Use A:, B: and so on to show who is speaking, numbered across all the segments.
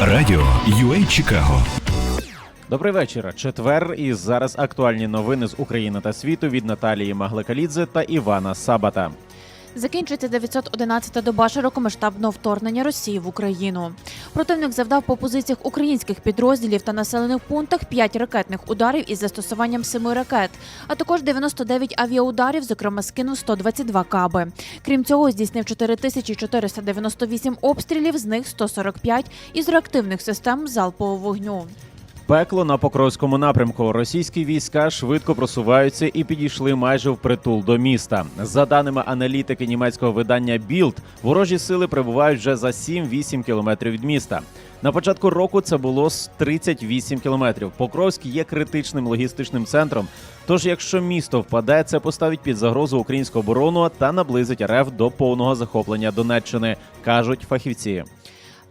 A: Радіо UA Чикаго.
B: Добрий вечір. Четвер. І зараз актуальні новини з України та світу від Наталії Магликалідзе та Івана Сабата.
C: Закінчується 911-та доба широкомасштабного вторгнення Росії в Україну. Противник завдав по позиціях українських підрозділів та населених пунктах 5 ракетних ударів із застосуванням 7 ракет, а також 99 авіаударів, зокрема скинув 122 каби. Крім цього, здійснив 4498 обстрілів, з них 145 із реактивних систем залпового вогню.
B: Пекло на Покровському напрямку. Російські війська швидко просуваються і підійшли майже впритул до міста. За даними аналітики німецького видання Білд, ворожі сили прибувають вже за 7-8 кілометрів від міста. На початку року це було з 38 кілометрів. Покровськ є критичним логістичним центром. Тож, якщо місто впаде, це поставить під загрозу українську оборону та наблизить РФ до повного захоплення Донеччини, кажуть фахівці.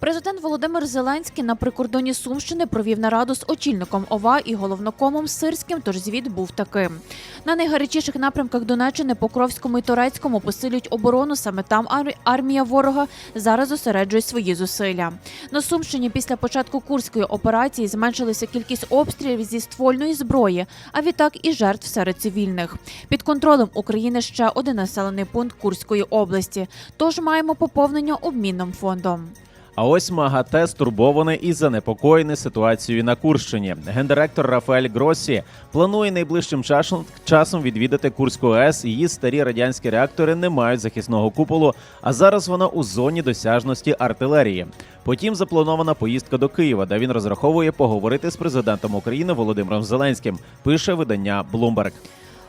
C: Президент Володимир Зеленський на прикордоні Сумщини провів нараду з очільником ОВА і головнокомом Сирським, тож звіт був таким. На найгарячіших напрямках Донеччини, Покровському і Турецькому посилюють оборону. Саме там армія ворога зараз зосереджує свої зусилля. На Сумщині після початку курської операції зменшилася кількість обстрілів зі ствольної зброї, а відтак і жертв серед цивільних. Під контролем України ще один населений пункт Курської області. Тож маємо поповнення обмінним фондом.
B: А ось МАГАТЕ стурбований і занепокоєний ситуацією на Курщині. Гендиректор Рафаель Гроссі планує найближчим часом відвідати Курську АЕС. Її старі радянські реактори не мають захисного куполу, а зараз вона у зоні досяжності артилерії. Потім запланована поїздка до Києва, де він розраховує поговорити з президентом України Володимиром Зеленським. Пише видання Bloomberg.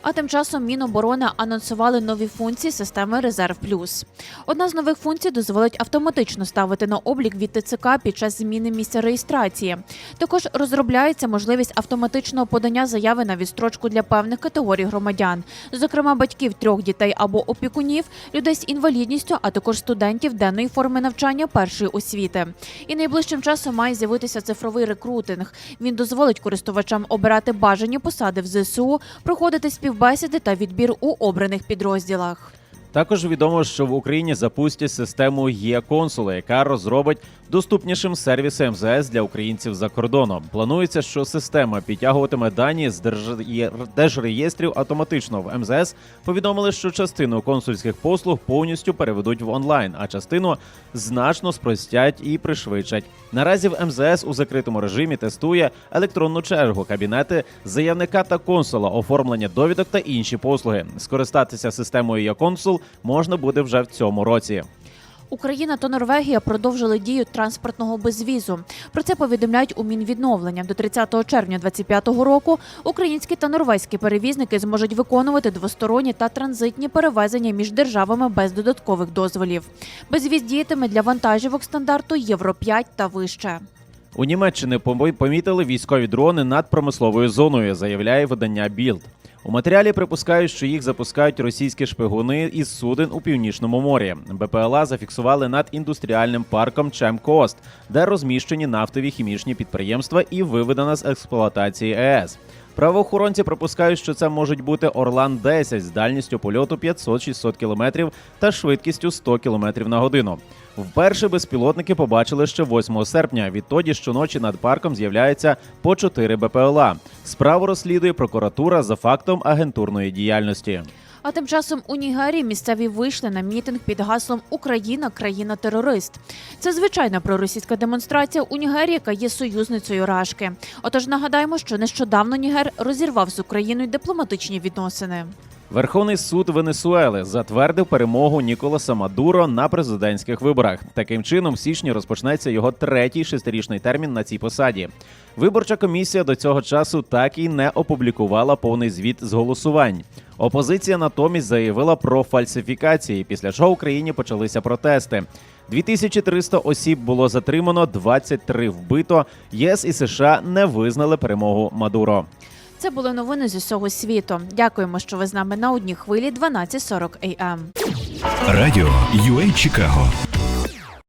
C: А тим часом Міноборони анонсували нові функції системи Резерв Плюс. Одна з нових функцій дозволить автоматично ставити на облік від ТЦК під час зміни місця реєстрації. Також розробляється можливість автоматичного подання заяви на відстрочку для певних категорій громадян, зокрема батьків трьох дітей або опікунів, людей з інвалідністю, а також студентів денної форми навчання першої освіти. І найближчим часом має з'явитися цифровий рекрутинг. Він дозволить користувачам обирати бажані посади в ЗСУ, проходити співбесіди та відбір у обраних підрозділах.
B: Також відомо, що в Україні запустять систему є-консула, яка розробить доступнішим сервіси МЗС для українців за кордоном. Планується, що система підтягуватиме дані з держ- держреєстрів автоматично в МЗС. Повідомили, що частину консульських послуг повністю переведуть в онлайн, а частину значно спростять і пришвидшать. Наразі в МЗС у закритому режимі тестує електронну чергу, кабінети заявника та консула, оформлення довідок та інші послуги. Скористатися системою «Я-консул» можна буде вже в цьому році.
C: Україна та Норвегія продовжили дію транспортного безвізу. Про це повідомляють у Мінвідновлення. До 30 червня 2025 року українські та норвезькі перевізники зможуть виконувати двосторонні та транзитні перевезення між державами без додаткових дозволів. Безвіз діятиме для вантажівок стандарту Євро 5 та вище.
B: У Німеччині помітили військові дрони над промисловою зоною, заявляє видання Білд. У матеріалі припускають, що їх запускають російські шпигуни із суден у північному морі. БПЛА зафіксували над індустріальним парком Чемкост, де розміщені нафтові хімічні підприємства і виведена з експлуатації ЕС. Правоохоронці припускають, що це можуть бути Орлан 10 з дальністю польоту 500-600 км та швидкістю 100 км на годину. Вперше безпілотники побачили ще 8 серпня. Відтоді щоночі над парком з'являється по 4 БПЛА. Справу розслідує прокуратура за фактом агентурної діяльності.
C: А тим часом у Нігерії місцеві вийшли на мітинг під гаслом Україна країна терорист. Це звичайна проросійська демонстрація у Нігерії, яка є союзницею Рашки. Отож нагадаємо, що нещодавно Нігер розірвав з Україною дипломатичні відносини.
B: Верховний суд Венесуели затвердив перемогу Ніколаса Мадуро на президентських виборах. Таким чином, в січні розпочнеться його третій шестирічний термін на цій посаді. Виборча комісія до цього часу так і не опублікувала повний звіт з голосувань. Опозиція натомість заявила про фальсифікації, після чого в Україні почалися протести. 2300 осіб було затримано, 23 вбито. ЄС і США не визнали перемогу Мадуро.
C: Це були новини з усього світу. Дякуємо, що ви з нами на одній хвилі 12.40 AM.
A: Радіо UA Чикаго.